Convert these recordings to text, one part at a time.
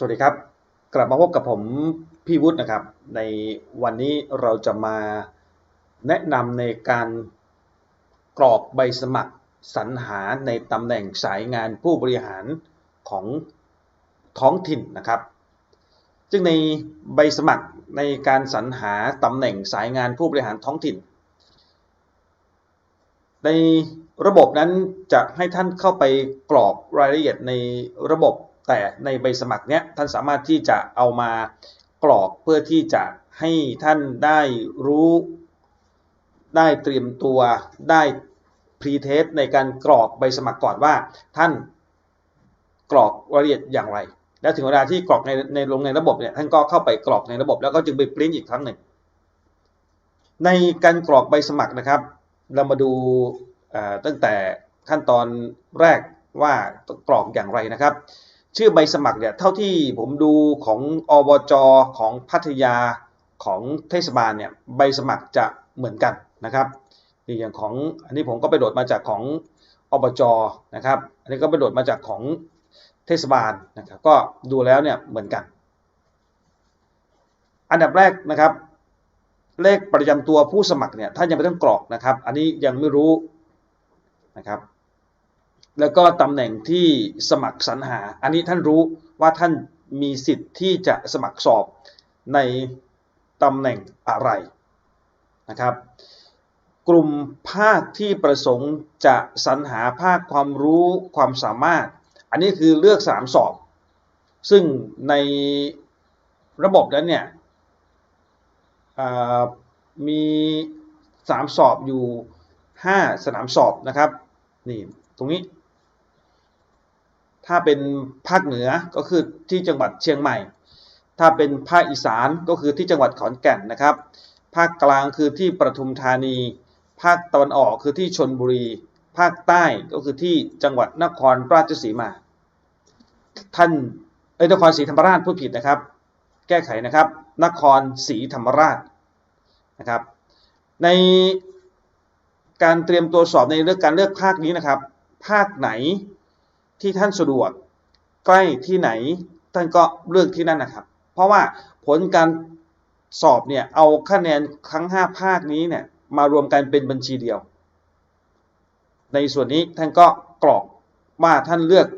สวัสดีครับ กลับมาพบกับผมพี่วุฒินะครับ ในวันนี้เราจะมาแนะนำในการกรอกใบสมัครสรรหาในตำแหน่งสายงานผู้บริหารของท้องถิ่นนะครับ ซึ่งในใบสมัครในการสรรหาตำแหน่งสายงานผู้บริหารท้องถิ่น ในระบบนั้นจะให้ท่านเข้าไปกรอกรายละเอียดในระบบ แต่ในใบสมัครเนี้ยท่านสามารถที่จะเอามากรอกเพื่อที่จะให้ท่านได้รู้ ได้เตรียมตัวได้พรีเทสในการกรอกใบสมัครก่อนว่า ท่านกรอกรายละเอียดอย่างไร แล้วถึงเวลาที่กรอกในในลงในระบบเนี่ยท่านก็เข้าไปกรอกในระบบ แล้วก็จึงไปปริ้นอีกครั้งหนึ่ง ในการกรอกใบสมัครนะครับ เรามาดูตั้งแต่ขั้นตอนแรกว่ากรอกอย่างไรนะครับ ชื่อใบสมัครเนี่ยเท่าที่ผมดูของอบจของพัทยาของเทศบาลเนี่ยใบสมัครจะเหมือนกันนะครับอย่างของอันนี้ผมก็ไปโดดมาจากของอบจนะครับ อันนี้ก็ไปโดดมาจากของเทศบาลนะครับก็ดูแล้วเนี่ยเหมือนกัน อันดับแรกนะครับ เลขประจำตัวผู้สมัครเนี่ยท่านยังไม่ต้องกรอกนะครับ อันนี้ยังไม่รู้นะครับ แล้วก็ตำแหน่งที่สมัครสรรหา อันนี้ท่านรู้ว่าท่านมีสิทธิ์ที่จะสมัครสอบในตำแหน่งอะไรนะครับ กลุ่มภาคที่ประสงค์จะสรรหาภาคความรู้ความสามารถ อันนี้คือเลือก3สอบ ซึ่งในระบบนั้นเนี่ยมี3สอบอยู่ 5 สนามสอบนะครับ นี่ ตรงนี้ ถ้าเป็นภาคเหนือก็คือที่จังหวัดเชียงใหม่ ถ้าเป็นภาคอีสานก็คือที่จังหวัดขอนแก่นนะครับ ภาคกลางคือที่ปทุมธานี ภาคตะวันออกคือที่ชนบุรี ภาคใต้ก็คือที่จังหวัดนครราชสีมา ท่านเอ้ยนครศรีธรรมราชพูดผิดนะครับ แก้ไขนะครับ นครศรีธรรมราชนะครับ ในการเตรียมตัวสอบในเรื่องการเลือกภาคนี้นะครับ ภาคไหน ที่ท่านสะดวก ใกล้ที่ไหนท่านก็เลือกที่นั่นนะครับ เพราะว่าผลการสอบเนี่ยเอาคะแนนทั้ง 5 ภาคนี้เนี่ยมารวมกันเป็นบัญชีเดียว ในส่วนนี้ท่านก็กรอกว่าท่านเลือก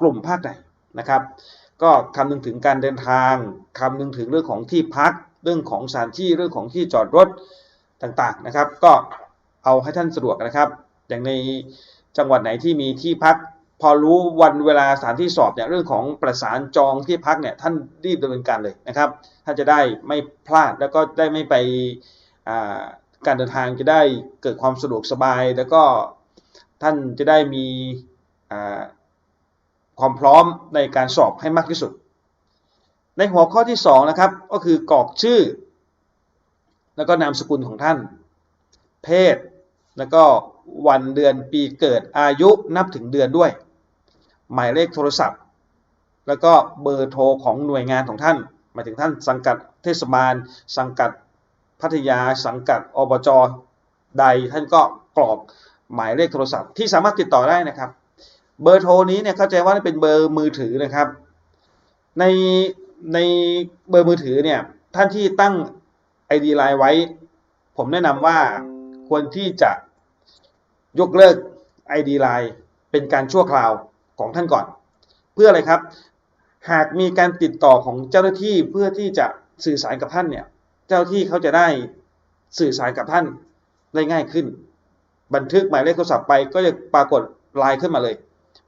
กลุ่มภาคไหนนะครับ ก็คำนึงถึงการเดินทางคำนึงถึงเรื่องของที่พัก เรื่องของสถานที่เรื่องของที่จอดรถต่างๆนะครับ ก็เอาให้ท่านสะดวกนะครับ อย่างใน จังหวัดไหนที่มีที่พัก พอรู้วันเวลาสถานที่สอบเนี่ยเรื่องของประสานจองที่พักเนี่ยท่านรีบดำเนินการเลยนะครับท่านจะได้ไม่พลาดแล้วก็ได้ไม่ไปการเดินทางจะได้เกิดความสะดวกสบาย แล้วก็ท่านจะได้มีความพร้อมในการสอบให้มากที่สุด ในหัวข้อที่2นะครับก็คือกรอกชื่อ แล้วก็นามสกุลของท่าน เพศ แล้วก็ วันเดือนปีเกิดอายุนับถึงเดือนด้วย หมายเลขโทรศัพท์ แล้วก็เบอร์โทรของหน่วยงานของท่าน หมายถึงท่านสังกัดเทศบาล สังกัดพัทยา สังกัดอบจใดท่านก็กรอกหมายเลขโทรศัพท์ที่สามารถติดต่อได้นะครับ เบอร์โทรนี้เนี่ยเข้าใจว่าเป็นเบอร์มือถือนะครับ ในในเบอร์มือถือเนี่ยท่านที่ตั้ง ID ไลน์ไว้ ผมแนะนำว่าควรที่จะ ยกเลิก ID Line เป็นการชั่วคราวของท่านก่อน เพื่ออะไรครับ หากมีการติดต่อของเจ้าหน้าที่เพื่อที่จะสื่อสารกับท่านเนี่ย เจ้าที่เขาจะได้สื่อสารกับท่านได้ง่ายขึ้น บันทึกหมายเลขโทรศัพท์ไปก็จะปรากฏไลน์ขึ้นมาเลย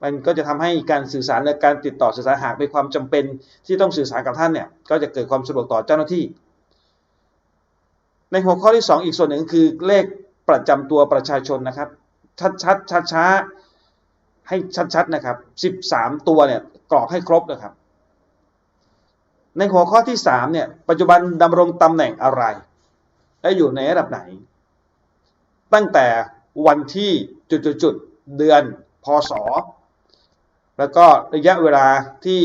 มันก็จะทำให้การสื่อสารและการติดต่อสื่อสารหากมีความจำเป็นที่ต้องสื่อสารกับท่านเนี่ย ก็จะเกิดความสะดวกต่อเจ้าหน้าที่ ในหัวข้อที่ 2 อีกส่วนหนึ่งคือเลขประจำตัวประชาชนนะครับ ชัดชัดช้าช้าให้ชัดๆนะครับ 13 ตัวเนี่ยกรอกให้ครบนะครับ ในหัวข้อที่3เนี่ยปัจจุบันดำรงตำแหน่งอะไร และอยู่ในระดับไหน ตั้งแต่วันที่จุดๆเดือนพศแล้วก็ระยะเวลาที่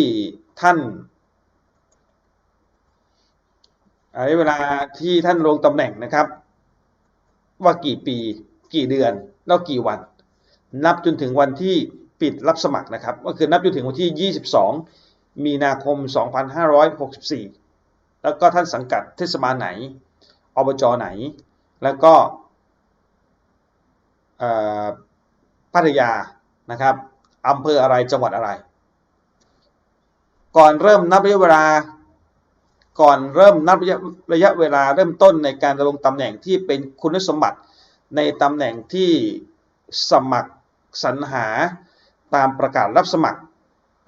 ท่านระยะเวลาที่ท่านลงตำแหน่งนะครับ ว่ากี่ปีกี่เดือน แล้วกี่วัน นับจนถึงวันที่ปิดรับสมัครนะครับ ก็คือนับจนถึงวันที่ 22 มีนาคม 2564 แล้วก็ท่านสังกัดเทศบาลไหน อบจไหน แล้วก็พัทยานะครับอำเภออะไรจังหวัดอะไร ก่อนเริ่มนับระยะเวลา ก่อนเริ่มนับระยะระยะเวลาเริ่มต้นในการดำรงตำแหน่งที่เป็นคุณสมบัติ ในตำแหน่งที่สมัครสรรหาตามประกาศรับสมัคร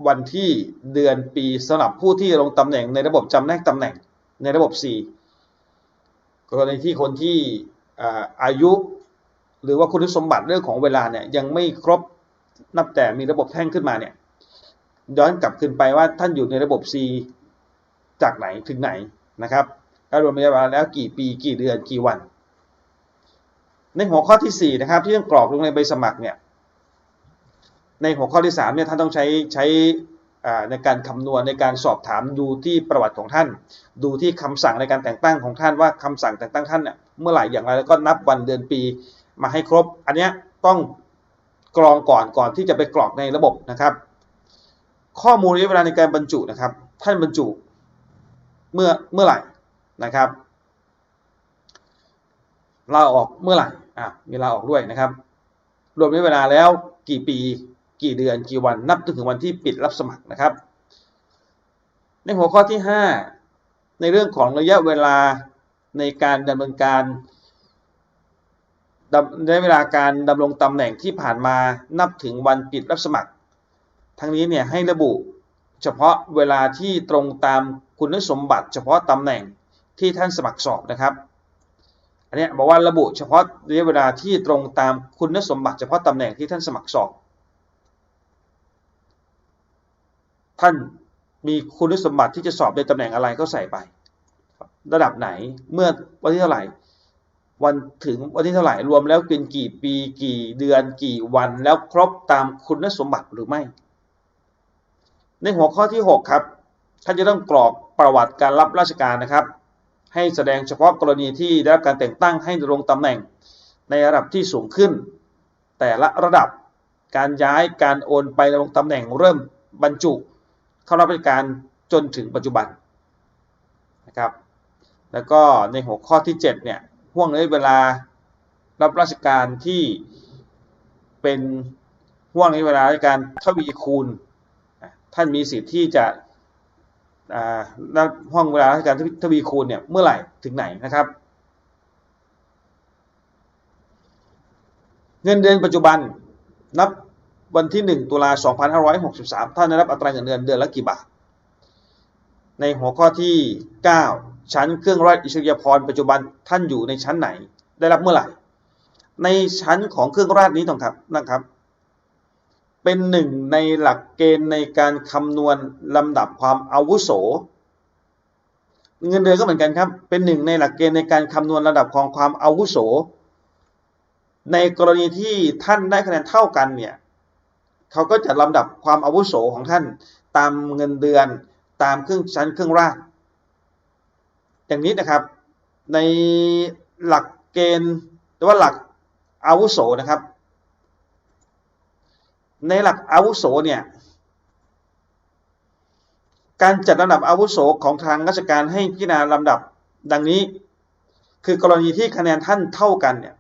วันที่เดือนปีสำหรับผู้ที่ลงตำแหน่งในระบบจำแนกตำแหน่งในระบบ4กรณีที่คนที่อายุ หรือว่าคุณสมบัติเรื่องของเวลาเนี่ยยังไม่ครบนับแต่มีระบบแท่งขึ้นมาเนี่ยย้อนกลับคืนไปว่าท่านอยู่ในระบบ C จากไหนถึงไหนนะครับแล้วรวมระยะเวลาแล้วกี่ปีกี่เดือนกี่วัน ในหัวข้อที่4นะครับที่ต้องกรอกลงในใบสมัครเนี่ยในหัวข้อที่3เนี่ยท่านต้องใช้ใช้ในการคำนวณในการสอบถามดูที่ประวัติของท่าน ดูที่คำสั่งในการแต่งตั้งของท่านว่าคำสั่งแต่งตั้งท่านเนี่ยเมื่อไหร่อย่างไรแล้วก็นับวันเดือนปีมาให้ครบ อันนี้ต้องกรองก่อนก่อนที่จะไปกรอกในระบบนะครับ ข้อมูลระยะเวลาในการบรรจุนะครับ ท่านบรรจุเมื่อเมื่อไหร่นะครับลาออกเมื่อไหร่ อะมีลาออกด้วยนะครับ รวมระยะเวลาแล้วกี่ปี กี่เดือนกี่วันนับจนถึงวันที่ปิดรับสมัครนะครับ ในหัวข้อที่ 5 ในเรื่องของระยะเวลาในการดำเนินการในเวลาการดำรงตำแหน่งที่ผ่านมานับถึงวันปิดรับสมัคร ทั้งนี้เนี่ยให้ระบุเฉพาะเวลาที่ตรงตามคุณสมบัติ เฉพาะตำแหน่งที่ท่านสมัครสอบนะครับ อันนี้บอกว่าระบุเฉพาะระยะเวลาที่ตรงตามคุณสมบัติเฉพาะตำแหน่งที่ท่านสมัครสอบ ท่านมีคุณสมบัติที่จะสอบในตำแหน่งอะไรก็ใส่ไป ระดับไหนเมื่อวันที่เท่าไหร่ วันถึงวันที่เท่าไหร่รวมแล้วเป็นกี่ปีกี่เดือนกี่วันแล้วครบตามคุณสมบัติหรือไม่ ในหัวข้อที่ 6 ครับท่านจะต้องกรอกประวัติการรับราชการนะครับ ให้แสดงเฉพาะกรณีที่ได้รับการแต่งตั้งให้ดำรงตำแหน่งในระดับที่สูงขึ้น แต่ละระดับการย้ายการโอนไปดำรงตำแหน่งเริ่มบรรจุ เข้ารับราชการจนถึงปัจจุบันนะครับแล้วก็ในหัวข้อที่7เนี่ยห่วงระยะเวลารับราชการที่เป็นห่วงระยะเวลาราชการทวีคูณ ท่านมีสิทธิ์ที่จะ ห้องเวลาราชการทวีคูณเนี่ยเมื่อไหร่ถึงไหนนะครับ เงินเดือนปัจจุบันนับวันที่ 1 ตุลา2563 ท่านได้รับอัตราเงินเดือนเดือนละกี่บาท ในหัวข้อที่ 9 ชั้นเครื่องราชอิสริยาภรณ์ปัจจุบันท่านอยู่ในชั้นไหน ได้รับเมื่อไหร่ ในชั้นของเครื่องราชนี้ต้องครับนะครับ เป็นหนึ่งในหลักเกณฑ์ในการคำนวณลำดับความอาวุโส เงินเดือนก็เหมือนกันครับ เป็นหนึ่งในหลักเกณฑ์ในการคำนวณระดับของความอาวุโส ในกรณีที่ท่านได้คะแนนเท่ากันเนี่ยเขาก็จะลำดับความอาวุโสของท่านตามเงินเดือนตามเครื่องชั้นเครื่องราชอย่างนี้นะครับในหลักเกณฑ์หรือว่าหลักอาวุโสนะครับ ในหลักอาวุโสเนี่ยการจัดลำดับอาวุโสของทางราชการให้พิจารณาลำดับดังนี้ คือกรณีที่คะแนนท่านเท่ากันเนี่ย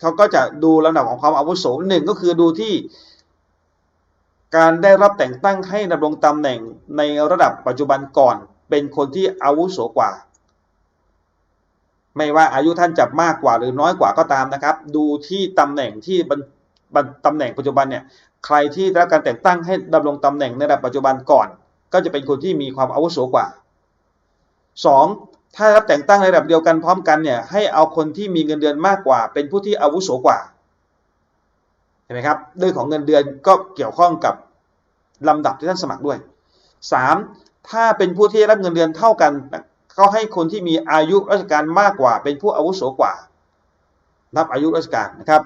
เขาก็จะดูลำดับของความอาวุโสหนึ่งก็คือดูที่ การได้รับแต่งตั้งให้ดำรงตำแหน่งในระดับปัจจุบันก่อน เป็นคนที่อาวุโสกว่า ไม่ว่าอายุท่านจะมากกว่าหรือน้อยกว่าก็ตามนะครับ ดูที่ตำแหน่งที่ ตำแหน่งปัจจุบันเนี่ยใครที่ได้รับการแต่งตั้งให้ดำรงตำแหน่งในระดับปัจจุบันก่อน ก็จะเป็นคนที่มีความอาวุโสกว่า 2. ถ้ารับแต่งตั้งในระดับเดียวกันพร้อมกันเนี่ยให้เอาคนที่มีเงินเดือนมากกว่า เป็นผู้ที่อาวุโสกว่าเห็นไหมครับเรื่องของเงินเดือนก็เกี่ยวข้องกับลำดับที่ท่านสมัครด้วย 3. ถ้าเป็นผู้ที่รับเงินเดือนเท่ากันเขาให้คนที่มีอายุราชการมากกว่า เป็นผู้อาวุโสกว่า นับอายุราชการนะครับ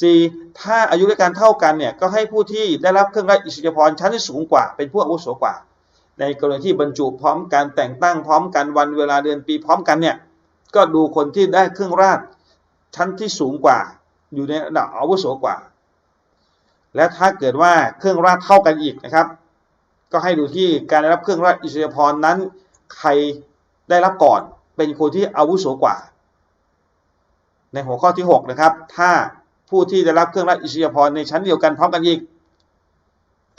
4. ถ้าอายุราชการเท่ากันเนี่ยก็ให้ผู้ที่ได้รับเครื่องราชอิสริยาภรชั้นที่สูงกว่า เป็นผู้อาวุโสกว่า ในกรณีที่บรรจุพร้อมการแต่งตั้งพร้อมกันวันเวลาเดือนปีพร้อมกันเนี่ยก็ดูคนที่ได้เครื่องราชชั้นที่สูงกว่า อยู่ในระดับอาวุโสกว่า และถ้าเกิดว่าเครื่องราชเท่ากันอีกนะครับ ก็ให้ดูที่การได้รับเครื่องราชอิสริยาภรนั้น ใครได้รับก่อนเป็นคนที่อาวุโสกว่า ในหัวข้อที่ 6 นะครับ ถ้าผู้ที่ได้รับเครื่องราชอิสริยาภรณ์ในชั้นเดียวกันพร้อมกันอีก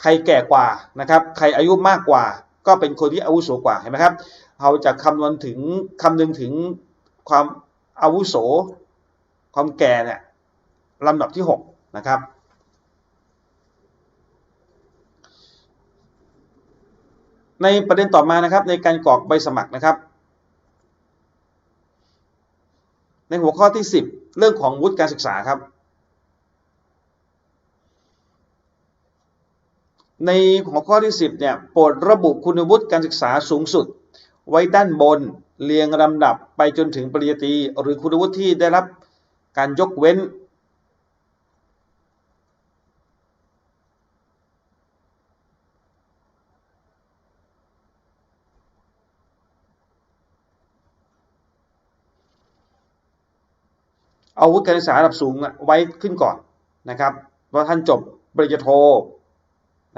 ใครแก่กว่านะครับ ใครอายุมากกว่า ก็เป็นคนที่อาวุโสกว่าเห็นไหมครับ เราจะคำนวณถึงคำนึงถึงความอาวุโส ความแก่เนี่ยลำดับที่ 6 นะครับในประเด็นต่อมานะครับในการกรอกใบสมัครนะครับ ในหัวข้อที่ 10 เรื่องของวุฒิการศึกษาครับ ในหัวข้อที่ 10เนี่ยโปรดระบุคุณวุฒิการศึกษาสูงสุด ไว้ด้านบนเรียงลำดับไปจนถึงปริญญาตรีหรือคุณวุฒิที่ได้รับการยกเว้น เอาวุฒิการศึกษาระดับสูงไว้ขึ้นก่อนนะครับว่าท่านจบปริญญาโท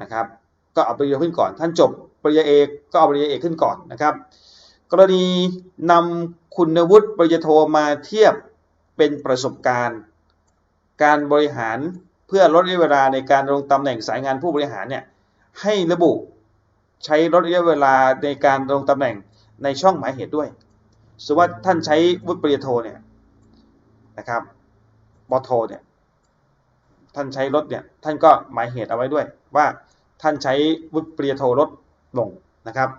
นะครับก็เอาปริญญาขึ้นก่อน ท่านจบปริญญาเอกก็เอาปริญญาเอกขึ้นก่อนนะครับ กรณีนำคุณวุฒิปริญญาโทมาเทียบเป็นประสบการณ์ การบริหารเพื่อลดระยะเวลาในการลงตำแหน่งสายงานผู้บริหารเนี่ยให้ระบุใช้ลดระยะเวลาในการลงตำแหน่งในช่องหมายเหตุด้วยสมมติว่าท่านใช้วุฒิปริญญาโทเนี่ย นะครับบอโทเนี่ยท่านใช้ลดเนี่ยท่านก็หมายเหตุเอาไว้ด้วย ว่าท่านใช้วุฒิปริญโทลดลงนะครับ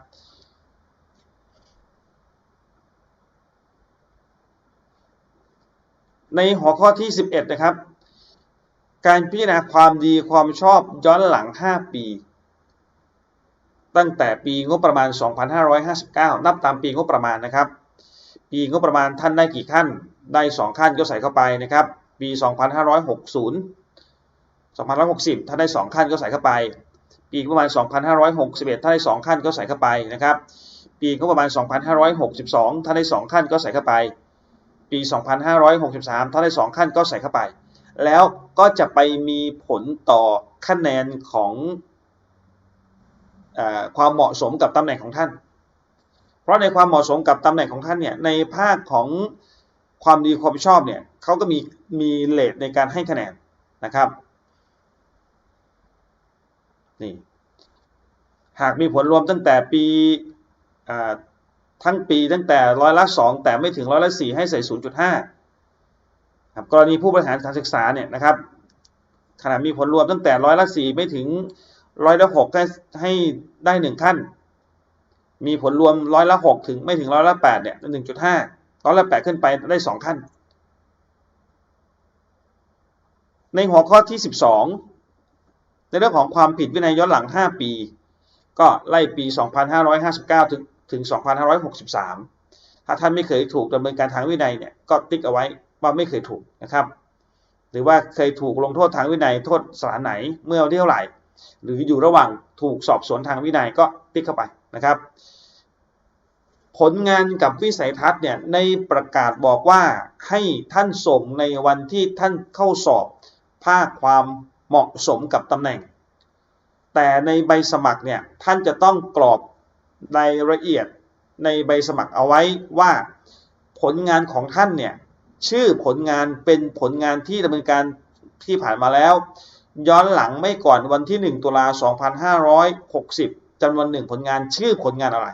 ในหัวข้อที่ 11 นะครับ การพิจารณาความดีความชอบย้อนหลัง 5 ปี ตั้งแต่ปีงบประมาณ 2559 นับตามปีงบประมาณนะครับ ปีงบประมาณท่านได้กี่ขั้น ได้ 2 ขั้นก็ใส่เข้าไปนะครับ ปี 2560 2560ท่านได้ 2 ขั้นก็ใส่เข้าไป ปีงบประมาณ 2561ท่านได้ 2 ขั้นก็ใส่เข้าไปนะครับ ปีงบประมาณ 2562ท่านได้ 2 ขั้นก็ใส่เข้าไป ปี 2563ท่านได้ 2 ขั้นก็ใส่เข้าไป แล้วก็จะไปมีผลต่อคะแนนของอความเหมาะสมกับตำแหน่งของท่าน เพราะในความเหมาะสมกับตำแหน่งของท่านเนี่ยในภาคของความดีความชอบเนี่ยเขาก็มีมีเลทในการให้คะแนนนะครับนี่หากมีผลรวมตั้งแต่ปีทั้งปีตั้งแต่ร้อยละสองแต่ไม่ถึงร้อยละสี่ให้ใส่ศูนย์จุดห้าครับกรณีผู้บริหารการศึกษาเนี่ยนะครับขณะมีผลรวมตั้งแต่ร้อยละสี่ไม่ถึงร้อยละหกให้ได้หนึ่งขั้น มีผลรวมร้อยละหกถึงไม่ถึงร้อยละแปดเนี่ยหนึ่งจุดห้าร้อยละแปดขึ้นไปได้สองขั้น ในหัวข้อที่สิบสองในเรื่องของความผิดวินัยย้อนหลัง 5 ปี ก็ไล่ปี 2559 ถึงถึง 2563 ถ้าท่านไม่เคยถูกดำเนินการทางวินัยเนี่ยก็ติ๊กเอาไว้ว่าไม่เคยถูกนะครับ หรือว่าเคยถูกลงโทษทางวินัยโทษสถานไหนเมื่อวันที่เท่าไหร่ หรืออยู่ระหว่างถูกสอบสวนทางวินัยก็ติ๊กเข้าไปนะครับ ผลงานกับวิสัยทัศน์เนี่ยในประกาศบอกว่าให้ท่านส่งในวันที่ท่านเข้าสอบภาคความเหมาะสมกับตำแหน่ง แต่ในใบสมัครเนี่ยท่านจะต้องกรอกรายละเอียดในใบสมัครเอาไว้ว่าผลงานของท่านเนี่ยชื่อผลงานเป็นผลงานที่ดำเนินการที่ผ่านมาแล้ว ย้อนหลังไม่ก่อนวันที่ 1 ตุลา 2560จำนวนหนึ่งผลงานชื่อผลงานอะไร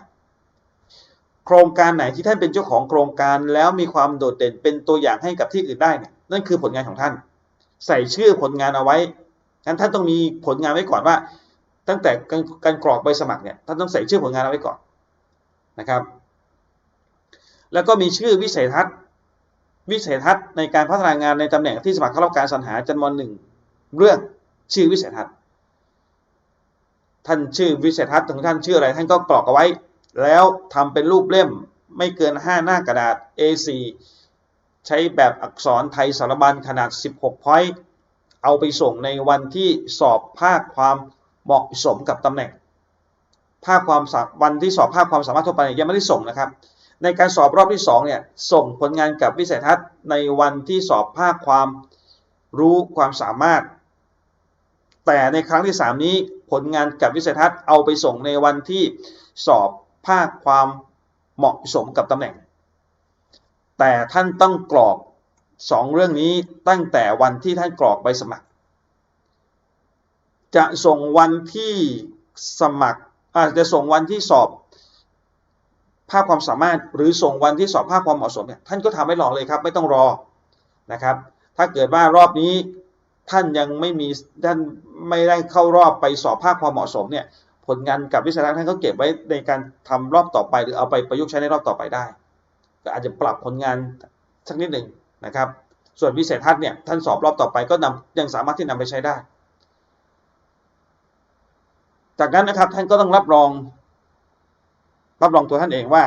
โครงการไหนที่ท่านเป็นเจ้าของโครงการแล้วมีความโดดเด่นเป็นตัวอย่างให้กับที่อื่นได้เนี่ยนั่นคือผลงานของท่าน ใส่ชื่อผลงานเอาไว้งั้นท่านต้องมีผลงานไว้ก่อนว่า ตั้งแต่การกรกรอกใบสมัครเนี่ยท่านต้องใส่ชื่อผลงานเอาไว้ก่อนนะครับ แล้วก็มีชื่อวิสัยทัศน์ วิสัยทัศน์ในการพัฒนางานในตำแหน่งที่สมัครเข้ารับการสรรหาจำนวนหนึ่ง เรื่องชื่อวิสัยทัศน์ ท่านชื่อวิสัยทัศน์ของท่านชื่ออะไร ท่านก็กรอกเอาไว้ แล้วทำเป็นรูปเล่มไม่เกิน 5 หน้ากระดาษ A4 ใช้แบบอักษรไทยสารบัญขนาด 16 point เอาไปส่งในวันที่สอบภาคความเหมาะสมกับตำแหน่ง ภาคความวันที่สอบภาคความสามารถทั่วไปยยังไม่ได้ส่งนะครับ ในการสอบรอบที่2เนี่ยส่งผลงานกับวิสัยทัศน์ในวันที่สอบภาคความรู้ความสามารถ แต่ในครั้งที่ 3 นี้ผลงานกับวิสัยทัศน์เอาไปส่งในวันที่สอบภาคความเหมาะสมกับตำแหน่ง แต่ท่านต้องกรอกสองเรื่องนี้ตั้งแต่วันที่ท่านกรอกใบสมัคร จะส่งวันที่สมัครอาจจะส่งวันที่สอบภาคความสามารถหรือส่งวันที่สอบภาคความเหมาะสมเนี่ยท่านก็ทำให้รอเลยครับ ไม่ต้องรอนะครับ ถ้าเกิดว่ารอบนี้ ท่านยังไม่มีท่านไม่ได้เข้ารอบไปสอบภาคความเหมาะสมเนี่ยผลงานกับวิชาการท่านก็เก็บไว้ในการทำรอบต่อไป หรือเอาไปประยุกต์ใช้ในรอบต่อไปได้ ก็อาจจะปรับผลงานสักนิดหนึ่งนะครับ ส่วนวิสัยทัศน์เนี่ยท่านสอบรอบต่อไปก็นำยังสามารถที่นำไปใช้ได้ จากนั้นนะครับท่านก็ต้องรับรอง รับรองตัวท่านเองว่า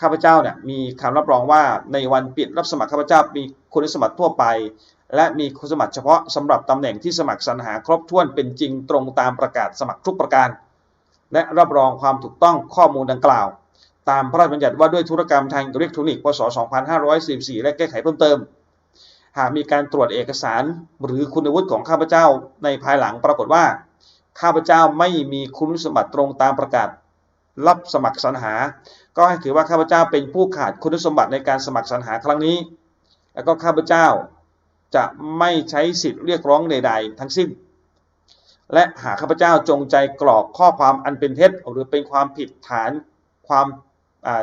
ข้าพเจ้าเนี่ยมีคำรับรองว่าในวันปิดรับสมัครข้าพเจ้ามีคุณสมบัติทั่วไป และมีคุณสมบัติเฉพาะสำหรับตำแหน่งที่สมัครสรรหาครบถ้วนเป็นจริงตรงตามประกาศสมัครทุกประการ และรับรองความถูกต้องข้อมูลดังกล่าว ตามพระราชบัญญัติว่าด้วยธุรกรรมทางอิเล็กทรอนิกส์พศ 2544 และแก้ไขเพิ่มเติม หากมีการตรวจเอกสารหรือคุณวุฒิของข้าพเจ้าในภายหลังปรากฏว่า ข้าพเจ้าไม่มีคุณสมบัติตรงตามประกาศ รับสมัครสรรหา ก็ให้ถือว่าข้าพเจ้าเป็นผู้ขาดคุณสมบัติในการสมัครสรรหาครั้งนี้ แล้วก็ข้าพเจ้า จะไม่ใช้สิทธิ์เรียกร้องใด ๆ ทั้งสิ้น และหากข้าพเจ้าจงใจกรอกข้อความอันเป็นเท็จ หรือเป็นความผิดฐานความา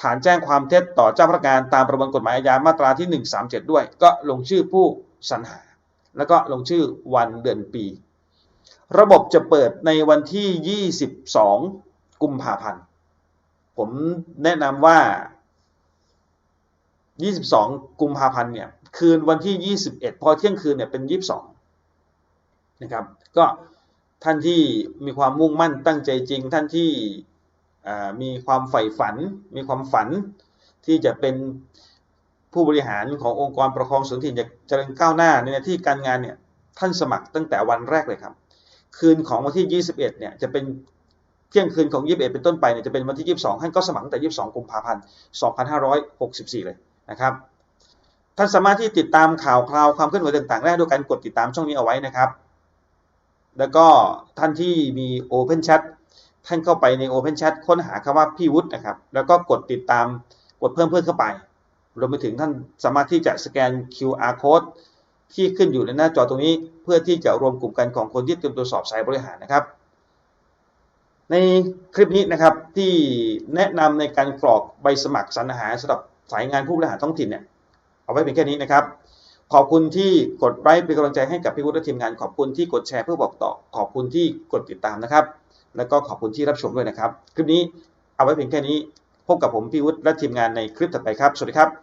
ฐานแจ้งความเท็จต่อเจ้าพนักงานตามประมวลกฎหมายอาญามาตราที่ 137 ด้วย ก็ลงชื่อผู้สรรหา แล้วก็ลงชื่อวันเดือนปี ระบบจะเปิดในวันที่ 22 กุมภาพันธ์ ผมแนะนำว่า 22 กุมภาพันธ์เนี่ย คืนวันที่ 21 พอเที่ยงคืนเนี่ยเป็น 22 นะครับ ก็ท่านที่มีความมุ่งมั่นตั้งใจจริง ท่านที่มีความใฝ่ฝัน มีความฝันที่จะเป็นผู้บริหารขององค์กรประคองส่วนถิ่นจะเจริญก้าวหน้าในหน้าที่การงานเนี่ยท่านสมัครตั้งแต่วันแรกเลยครับ คืนของวันที่ 21 เนี่ยจะเป็นเที่ยงคืนของ 21 เป็นต้นไปเนี่ยจะเป็นวันที่ 22 ท่านก็สมัครตั้งแต่ 22 กุมภาพันธ์ 2564 เลยนะครับ ท่านสามารถที่ติดตามข่าวคราวความเคลื่อนไหวต่างๆได้ด้วยการกดติดตามช่องนี้เอาไว้นะครับ แล้วก็ท่านที่มี Open Chat ท่านเข้าไปใน Open Chat ค้นหาคำว่าพี่วุฒินะครับ แล้วก็กดติดตามกดเพิ่มเพื่อนเข้าไป รวมไปถึงท่านสามารถที่จะสแกน QR code ที่ขึ้นอยู่ในหน้าจอตรงนี้ เพื่อที่จะรวมกลุ่มกันของคนที่เตรียมตัวสอบสายบริหารนะครับ ในคลิปนี้นะครับที่แนะนำในการกรอกใบสมัครสรรหาสำหรับสายงานผู้บริหารท้องถิ่นเนี่ย เอาไว้เพียงแค่นี้นะครับ ขอบคุณที่กดไลค์เป็นกำลังใจให้กับพี่วุฒิและทีมงาน ขอบคุณที่กดแชร์เพื่อบอกต่อ ขอบคุณที่กดติดตามนะครับ แล้วก็ขอบคุณที่รับชมด้วยนะครับ คลิปนี้เอาไว้เพียงแค่นี้ พบกับผมพี่วุฒิและทีมงานในคลิปถัดไปครับ สวัสดีครับ